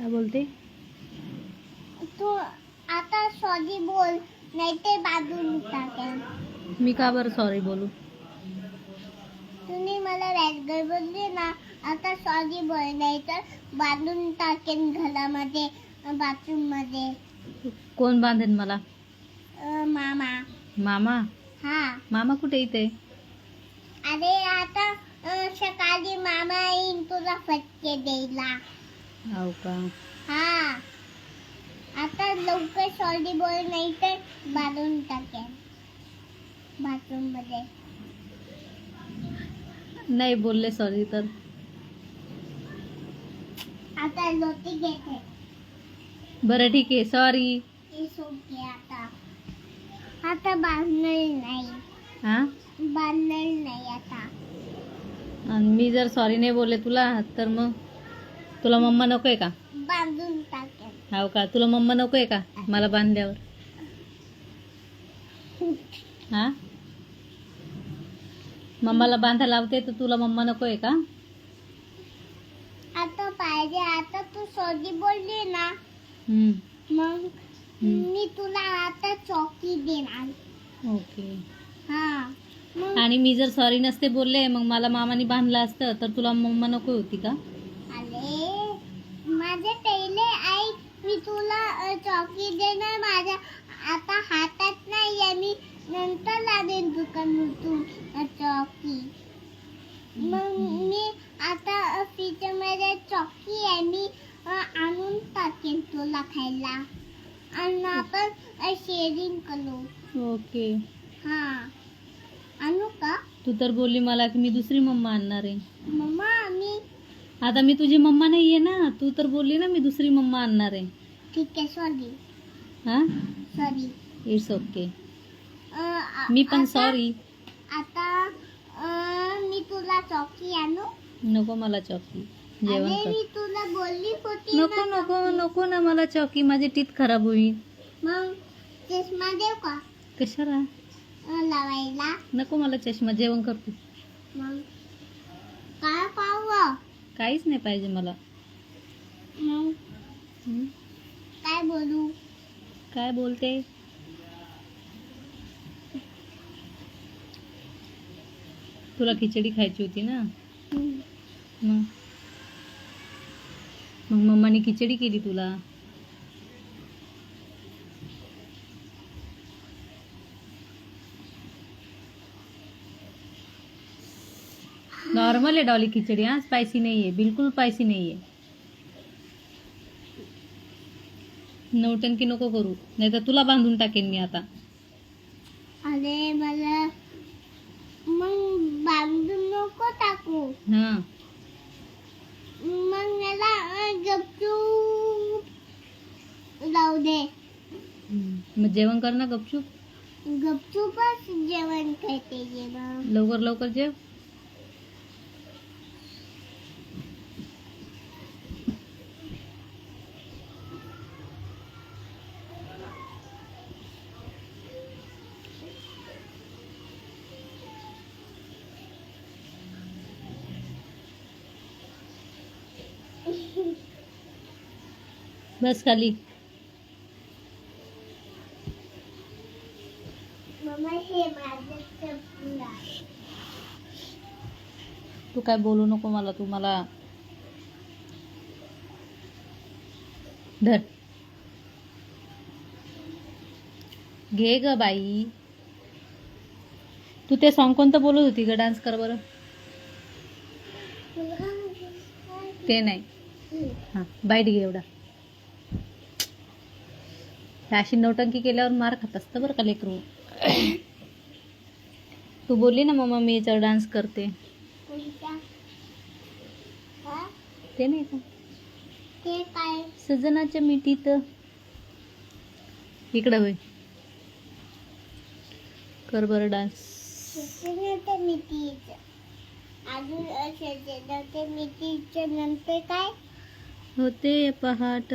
काय बोलते? तू आता सॉरी बोल नाही ते बाजून टाकेल मी का बरं सॉरी बोलू? तुम्ही मला रॅसगर बोलली ना आता सॉरी बोल नाही तर बांधून टाकेन घरामध्ये बाथरूममध्ये कोण बांधेन मला? अं, मामा. मामा? हा. मामा कुठे इथे? अरे आता अं, सकाळी मामा येईन तुला फटके द्यायला. हो का? हा. आता लवकर सॉरी बोल नाही तर बांधून टाकेन. बाथरूममध्ये. नाही बोलले सॉरी तर. आता लोटी घेते. बरं ठीक आहे सॉरी It's okay आता. आता बांधणार नाही. हा बांधणार नाही आता. आणि मी जर सॉरी नाही बोलले तुला तर मग? तुला मम्मा नको आहे का? बांधून हो का? तुला मम्मा नको आहे का? मला बांधल्यावर? हा? मम्माला बांधा लावते तर तुला मम्मा नको आहे का? आता पाहिजे. आता तू सॉरी बोलली ना मग. मी तुला आता चौकी देणार. ओके. हा. आणि मी जर सॉरी नसते बोलले मग मला मामाने बांधलं असतं तर तुला मम्मा नको होती का? अरे माझे पहिले आई मी तुला चौकी देणार. माझ्या आता हातात नाही आहे. मी नंतर लावेन दुकानातून चौकी. मग मी आता फ्रीजरमध्ये चौकी आहे. मी आणून टाकेन तुला खायला. आणि आपण शेअरिंग करू. ओके. हा. आणू का? तू तर बोलली मला की मी दुसरी मम्मा आणणार आहे. मम्मा आता मी तुझी मम्मा नाहीये ना. तू तर बोलली ना मी दुसरी मम्मा आणणार आहे. ठीक आहे सॉरी हा? सॉरी इट्स ओके मी पण सॉरी आता अं, मी तुला चौकी आणू? नको मला चॉकी. जेवण अरे कर. मी तुला बोलली होती नको ना नको. नको ना मला चॉकी. माझी टीत खराब होईल. मग चष्मा देऊ का? कशाला? अं, लावायला. नको मला चष्मा. जेवण कर तू. मग? काहीच नाही पाहिजे मला. हं? काय बोलू? काय बोलते? तुला खिचडी खायची होती ना. मग? मग मम्माने खिचडी केली तुला? नॉर्मल है डॉली खिचडी हा स्पायसी नाही आहे बिलकुल स्पायसी नाही आहे नौटंकी नको करू नाही तर तुला बांधून टाकेन मी आता। अरे मला मग बांधून नको टाकू। हाँ। मग मला गपचूप जाऊ दे। मग जेवण कर ना गपचूप। गपचूपच जेवण करते जेवण। लवकर लवकर जेव। बस खाली. तू काय बोलू नको मला तू मला धर. घे ग बाई. तू ते सॉन्ग कोणतं बोलत होती ग? डान्स कर बरं. ते नाही. हां बाईट घे एवढा. अशी नौटंकी केल्यावर मार खात असतं बरं का लेकरू. तू बोलली ना मम्मा मी याच्यावर डान्स करते? ते नाही का? ते काय? सजनाच्या मिठीत. इकडं होय कर बरं डान्स अजून नंतर काय? होते पहाट.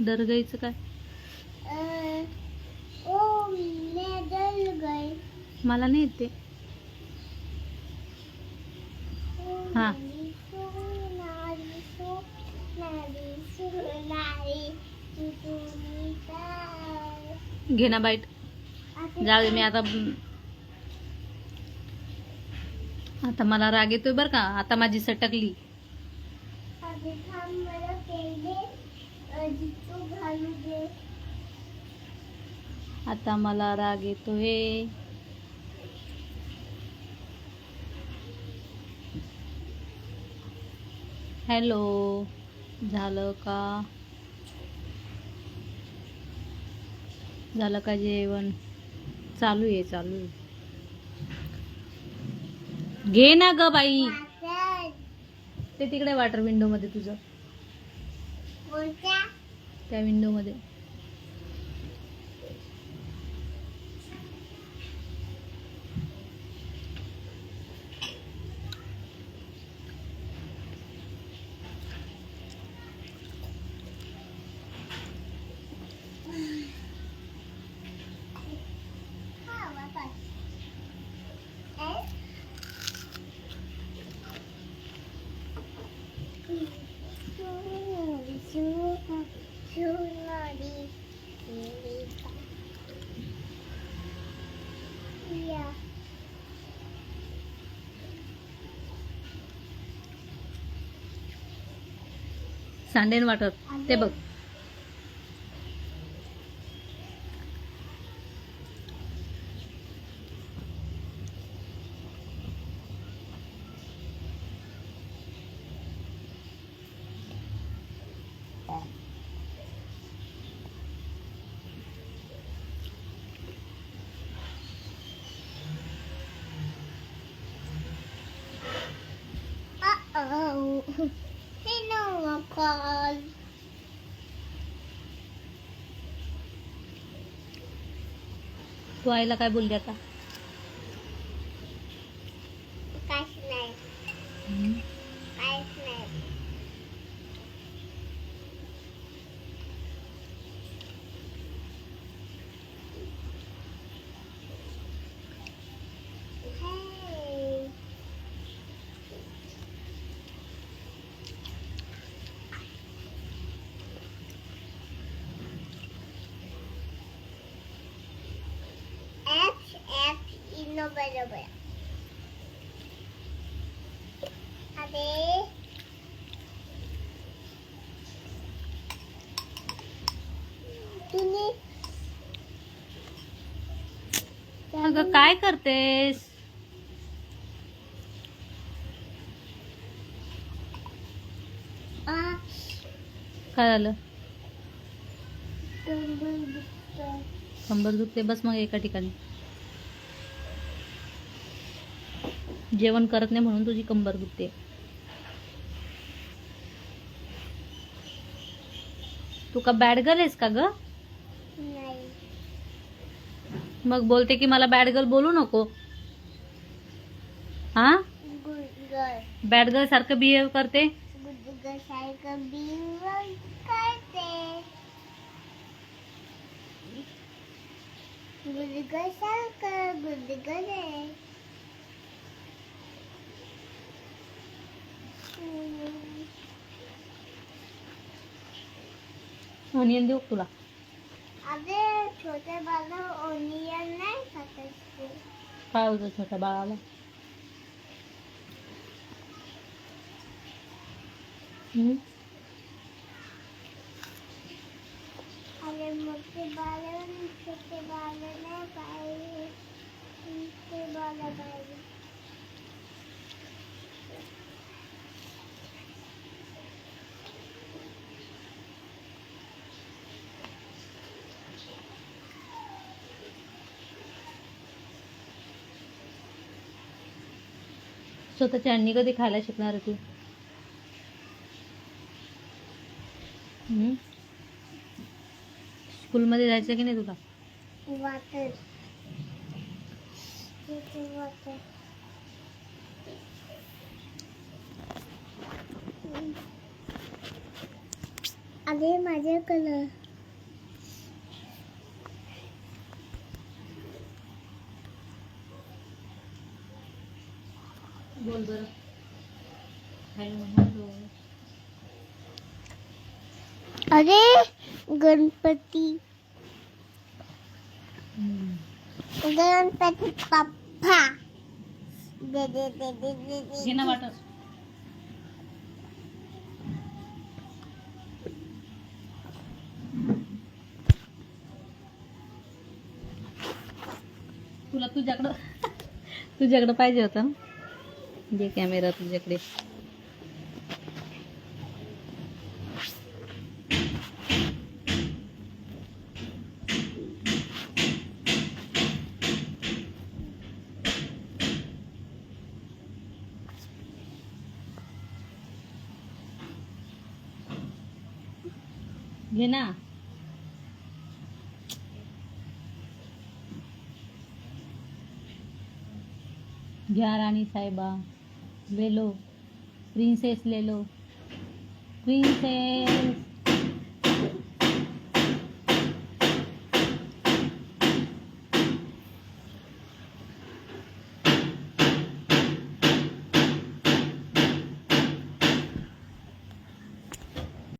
दरगाईचं काय? मला नाही येते हा. घे ना बाईट. जाऊ दे मी आता आता मला राग येतोय बरं का. आता माझी सटकली. आता मला राग येतोय. हॅलो झालं का? झालं का जेवण? चालू आहे चालू आहे. घे ना ग बाई. ते तिकडे वॉटर विंडो मध्ये तुझं. त्या विंडोमध्ये सांडेन वॉटर ते बघ Uh-oh. Call. तू आईला काय बोलली आता? काहीच नाही काहीच नाही तुम्ही अगं काय करतेस? आ, काय झालं. कंबर दुखते बस मग एका ठिकाणी. जेवण करत नाही म्हणून तुझी कंबर दुखते. तू का बॅड गर्ल आहेस का ग? मग बोलते की मला बॅड गर्ल बोलू नको. हा? बॅड गर्ल सारखं बिहेव करते? सारखं गुडगर आहे. ऑनियन देऊ का तुला अरे छोटे बाळ ओनियन नाही खात असते काय होतं छोट्या बाळाला हम्म? अरे मोठे बाळ आणि छोटे बाळ नाही पाहिजे स्वतःची अंडी कधी खायला शिकणार आहे तू? हम्म? स्कूलमध्ये जायचं की नाही तुला? अरे माझे कलर बोल बरं. हॅलो अरे गणपती. गणपती पप्पा दे दे दे दे दे दे तुला तुझ्याकडं तुझ्याकडं पाहिजे होतं ना? दे कॅमेरा तुझ्याकडे घे ना. घ्या राणी साहेबा. Lelo. Princess Lelo. Princess